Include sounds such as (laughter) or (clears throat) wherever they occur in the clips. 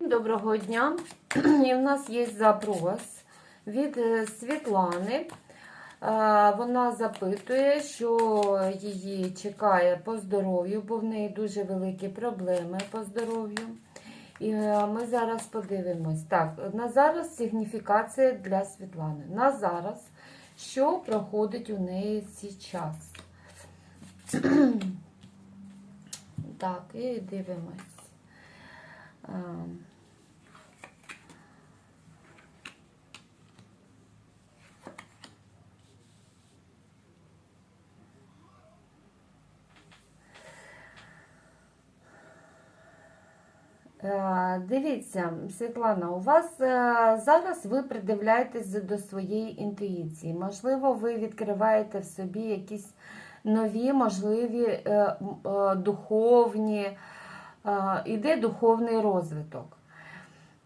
Доброго дня! І в нас є запрос від е, Світлани. Е, Вона запитує, що її чекає по здоров'ю, бо в неї дуже великі проблеми по здоров'ю. І е, ми зараз подивимось. Так, на зараз сигніфікація для Світлани. На зараз, що проходить у неї час. (clears throat) Так, і дивимось. Ем. Е, Дивіться, Світлана, у вас е, зараз ви придивляєтесь до своєї інтуїції. Можливо, ви відкриваєте в собі якісь нові, можливі е, духовні, е, іде духовний розвиток.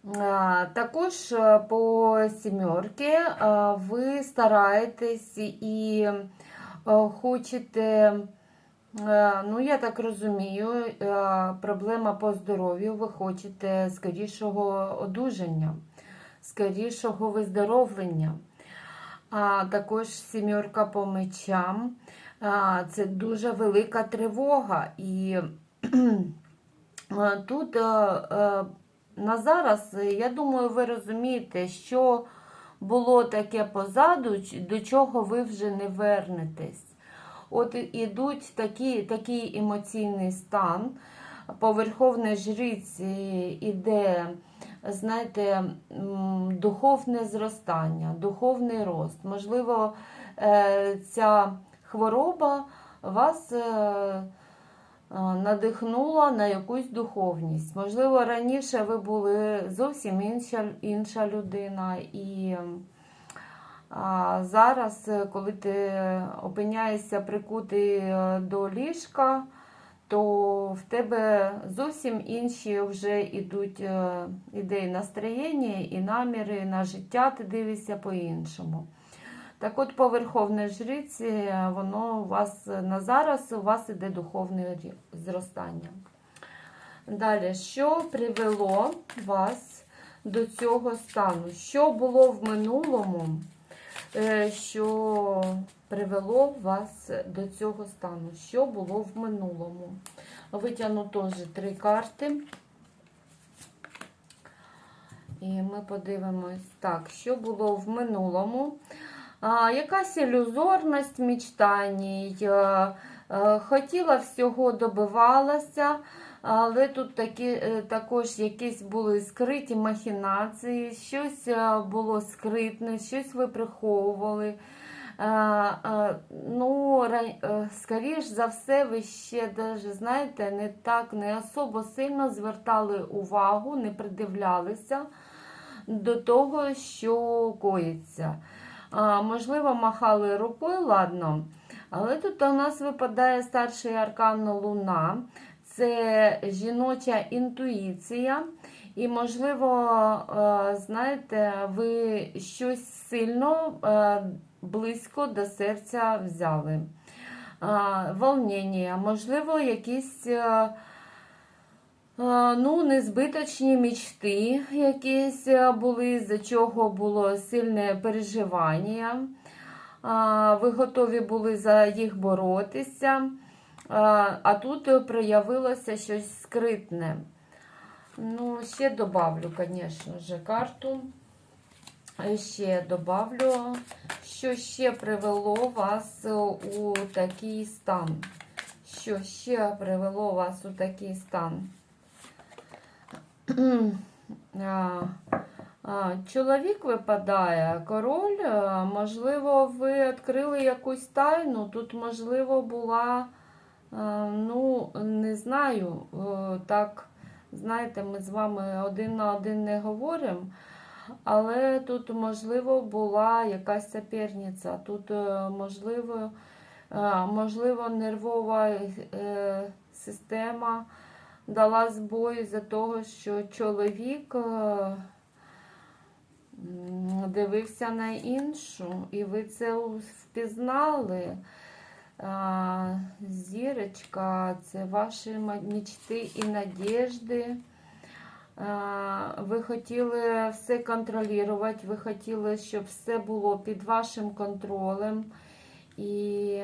Е, Також е, по сімерки е, ви стараєтесь і е, хочете. Е, Ну, я так розумію, е, проблема по здоров'ю. Ви хочете скорішого одужання, скорішого виздоровлення. А також сімерка по мечам. Це дуже велика тривога. І е, тут е, е, на зараз, е, я думаю, ви розумієте, що було таке позаду, до чого ви вже не вернетесь. От ідуть такі, такий емоційний стан. По верховній жриці іде, знаєте, духовне зростання, духовний рост. Можливо, е, ця хвороба вас е, е, надихнула на якусь духовність. Можливо, раніше ви були зовсім інша, інша людина. І а зараз, е, коли ти опиняєшся прикутий е, до ліжка, то в тебе зовсім інші вже йдуть е, ідеї настроєння і наміри на життя, ти дивишся по-іншому. Так от по Верховній Жриці, е, воно у вас е, на зараз у вас іде духовне зростання. Далі, що привело вас до цього стану? Що було в минулому? е, що привело вас до цього стану. Що було в минулому? Витягну теж три карти. І ми подивимось, так, що було в минулому. Якась ілюзорність мечтаній. е, е, Хотіла всього, добивалася, але тут такі, е, також якісь були скриті махінації, щось було скритне, щось ви приховували. Ну, скоріш за все, ви ще даже, знаєте, не так, не особо сильно звертали увагу, не придивлялися до того, що коїться. Можливо, махали рукою, ладно. Але тут у нас випадає старший аркан Луна. Це жіноча інтуїція. І, можливо, е, знаєте, ви щось сильно е, близько до серця взяли. Волнення, можливо, якісь. Е, Е, Ну, незбиточні мічти якісь е, були, за чого було сильне переживання. Ви готові були за їх боротися. А тут проявилося щось скритне. Ну, ще добавлю, звісно ж, карту. Ще добавлю, що ще привело вас у такий стан. Що ще привело вас у такий стан? Чоловік випадає, король, можливо, ви відкрили якусь тайну. Тут, можливо, була, ну, не знаю, так, знаєте, ми з вами один на один не говоримо. Але тут, можливо, була якась соперниця. Тут, е, можливо, е, можливо, нервова е, система дала збой за того, що чоловік е, дивився на іншу, і ви це впізнали. Зірочка, це ваші мечти і надіжди. Ви хотіли все контролювати, ви хотіли, щоб все було під вашим контролем. І,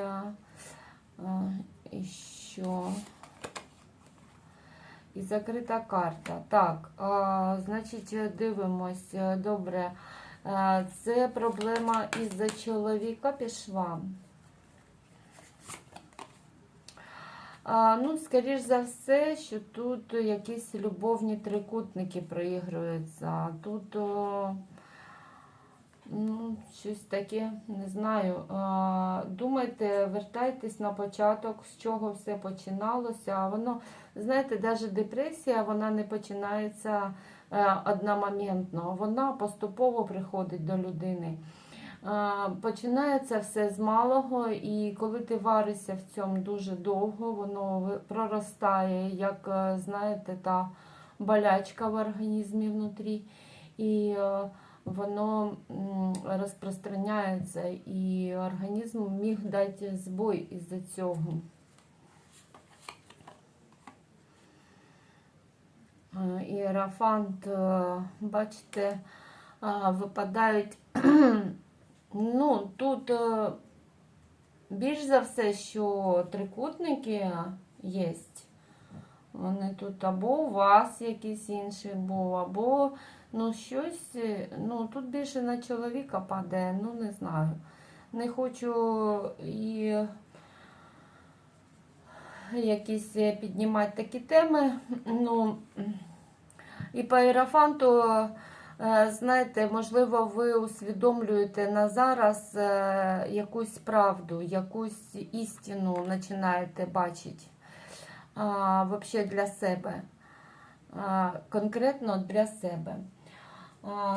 і що? І закрита карта. Так, а, значить, дивимось. Добре. Е, Це проблема із-за чоловіка пішла. А, ну, скоріш за все, що тут якісь любовні трикутники проігруються. Тут о, ну, щось таке, не знаю. А, думайте, вертайтесь на початок, з чого все починалося. Воно, знаєте, навіть депресія вона не починається е, одномоментно, вона поступово приходить до людини. А, Починається все з малого, і коли ти варишся в цьому дуже довго, воно проростає, як, е, знаєте, та болячка в організмі внутрі, і е, воно розпространяється, і організм міг дати збой із-за цього. Іерафант, е, бачите, випадають. (clears throat) Ну, тут е, більш за все, що трикутники є. Вони тут або у вас якийсь інший був, або ну, щось. е, Ну, тут більше на чоловіка падає, ну не знаю. Не хочу і якісь е, піднімати такі теми. Ну, і по іерафанту. Е, Знаєте, можливо, ви усвідомлюєте на зараз якусь правду, якусь істину починаєте бачити вообще для себе, конкретно для себе.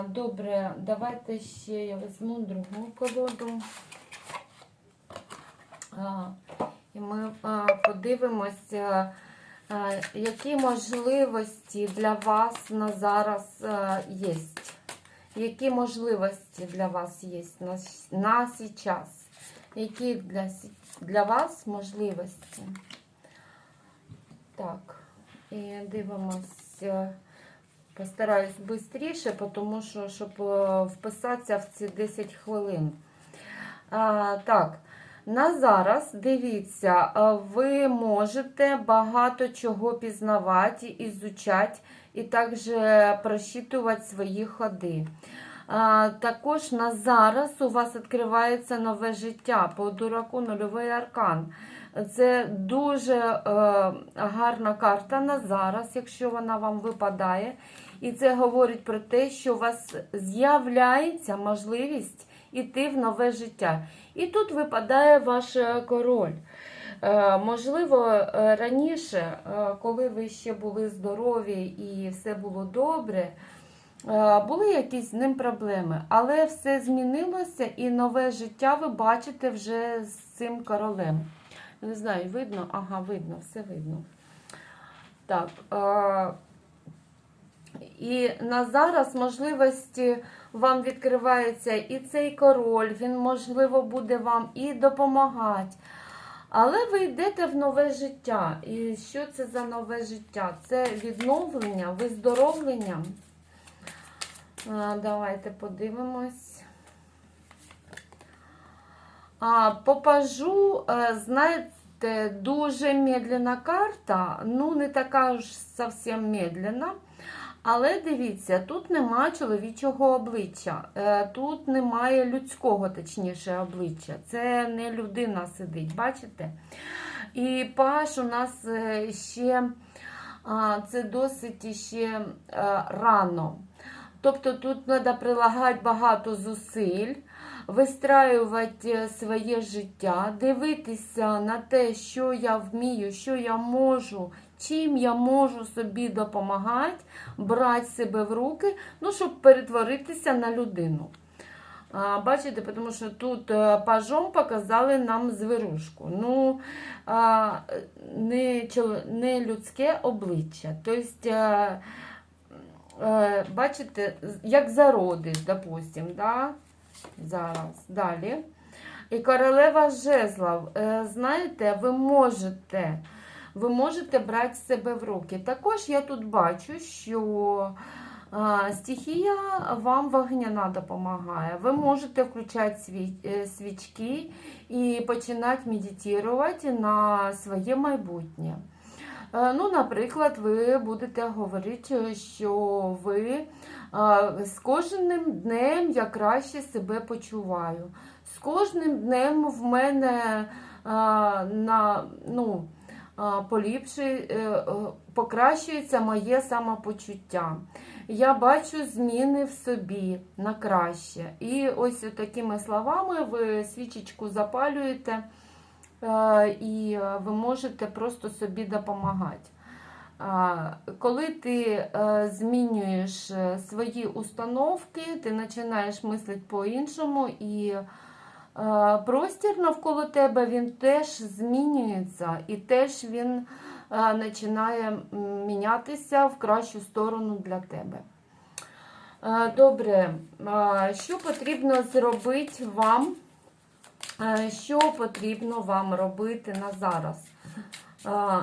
Добре, давайте ще я візьму другу колоду. І ми подивимося. Які можливості для вас на зараз є? Які можливості для вас є на, на сейчас? Які для, для вас можливості? Так, і дивимось. Постараюсь швидше, тому що, щоб е, вписатися в ці 10 хвилин. А, так, на зараз, дивіться, е, ви можете багато чого пізнавати, ізучати і також просчитувати свої ходи. А, Також на зараз у вас відкривається нове життя по дураку нульовий аркан. Це дуже е, гарна карта на зараз, якщо вона вам випадає. І це говорить про те, що у вас з'являється можливість іти в нове життя. І тут випадає ваш е, король. Е, Можливо, е, раніше, е, коли ви ще були здорові і все було добре, були якісь з ним проблеми, але все змінилося і нове життя ви бачите вже з цим королем. Не знаю, видно? Ага, видно, все видно. Так. е, І на зараз можливості вам відкривається і цей король, він, можливо, буде вам і допомагати. Але ви йдете в нове життя. І що це за нове життя? Це відновлення, виздоровлення. Давайте подивимось. Попажу, е, знаєте, дуже медленна карта, ну не така ж зовсім медленна. Але дивіться, тут нема чоловічого обличчя, е, тут немає людського, точніше, обличчя. Це не людина сидить, бачите? І паш у нас е, ще це досить ще рано. Тобто тут треба прилагати багато зусиль, вистраювати е, своє життя, дивитися на те, що я вмію, що я можу, чим я можу собі допомагати, брати себе в руки, ну, щоб перетворитися на людину. Бачите, тому що тут е, пажом показали нам зверушку. Ну, не, не людське обличчя. Тобто, е, бачите, як зародиш, допустим, да? Зараз. Далі. І королева жезлов. Е, Знаєте, ви можете, ви можете брати себе в руки. Також я тут бачу, що Стихія вам вогняна допомагає. Ви можете включати е, свічки і починати медитувати на своє майбутнє. Е, Ну, наприклад, ви будете говорити, що ви е, з кожним днем я краще себе почуваю. З кожним днем в мене е, на, ну, поліпшує, покращується моє самопочуття. Я бачу зміни в собі на краще. І ось такими словами ви свічечку запалюєте. Е, і е, ви можете просто собі допомагати. Коли ти е, змінюєш е, свої установки, ти починаєш мислити по-іншому, і е, простір навколо тебе він теж змінюється, і теж він е, починає мінятися в кращу сторону для тебе. Е, Добре, е, що потрібно зробити вам? Е, Що потрібно вам робити на зараз?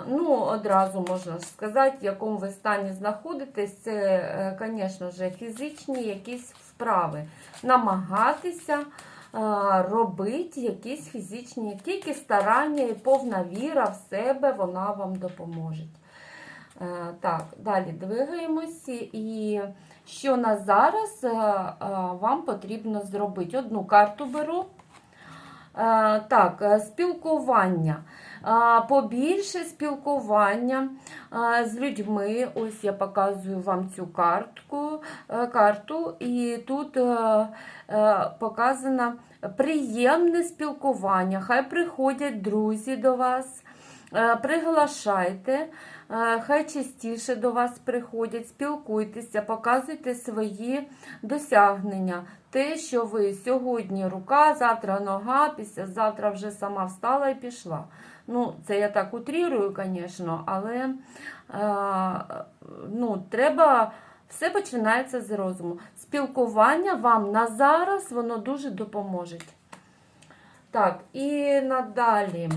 Ну, одразу можна сказати, в якому ви стані знаходитесь. Це, е, звісно ж, фізичні якісь вправи. Намагатися робити якісь фізичні, тільки старання і повна віра в себе, вона вам допоможе. Е, Так, далі двигаємося. І що на зараз е, е, вам потрібно зробити? Одну карту беру. Е, Так, е, спілкування. Е, Побільше спілкування з людьми. Ось я показую вам цю картку, карту, і тут показано приємне спілкування. Хай приходять друзі до вас. Приглашайте, хай частіше до вас приходять, спілкуйтеся, показуйте свої досягнення. Те, що ви сьогодні рука, завтра нога, післязавтра вже сама встала і пішла. Ну, це я так утрірую, звісно, але е, ну, треба. Все починається з розуму. Спілкування вам на зараз воно дуже допоможе. Так, і надалі.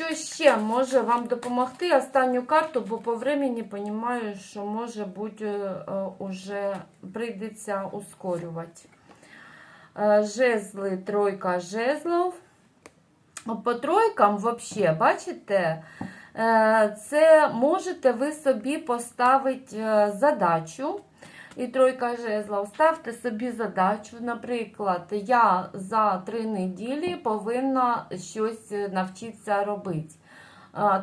Е, що ще може вам допомогти? Останню карту, бо по времени розумію, що може бути е, уже прийдеться ускорювати. Е, Жезли, тройка жезлов. По тройкам, взагалі, бачите, е, це можете ви собі поставити е, задачу. І тройка жезлов. Ставте собі задачу. Наприклад, я за три неділі повинна щось навчитися робити.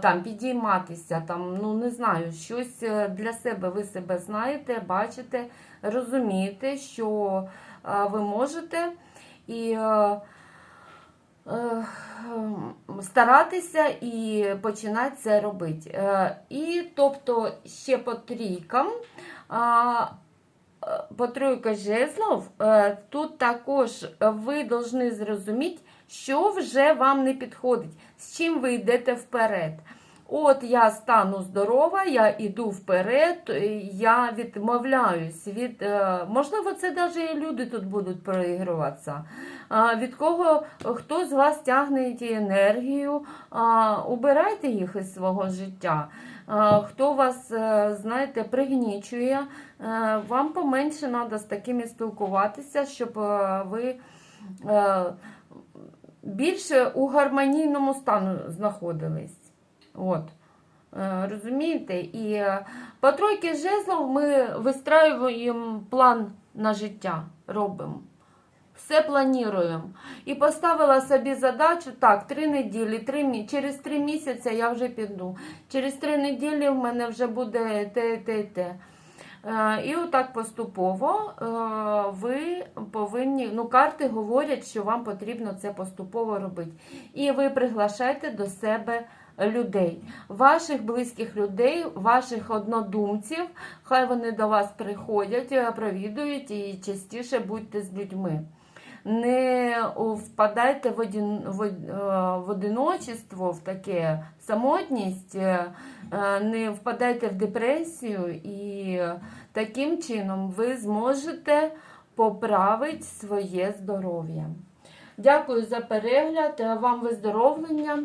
Там підійматися, там, ну не знаю, щось для себе ви себе знаєте, бачите, розумієте, що ви можете. І е, старатися і починати це робити. Е, І тобто ще по трійкам. По тройка жезлов, е, тут також ви повинні зрозуміти, що вже вам не підходить, з чим ви йдете вперед. От я стану здорова, я йду вперед, я відмовляюсь від, е, можливо, це навіть і люди тут будуть проігруватися. Від кого хто з вас тягне ті енергію, убирайте їх із свого життя. Хто вас, е, знаєте, пригнічує, е, вам поменше треба з такими спілкуватися, щоб ви більше у гармонійному стану знаходились. От. Е, Розумієте? І е, по тройки жезлов ми вистраюємо план на життя, робимо. Все плануємо. І поставила собі задачу, так, три неділі, три, через три місяці я вже піду. Через три неділі в мене вже буде те, те, те. Е, І отак поступово ви повинні, ну, карти говорять, що вам потрібно це поступово робити. І ви приглашайте до себе людей, ваших близьких людей, ваших однодумців. Хай вони до вас приходять, е, провідують і частіше будьте з людьми. Не впадайте в, один, в, е, одиночество, в таке самотність, е, не впадайте в депресію, і таким чином ви зможете поправити своє здоров'я. Дякую за перегляд, вам виздоровлення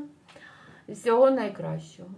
всього найкращого.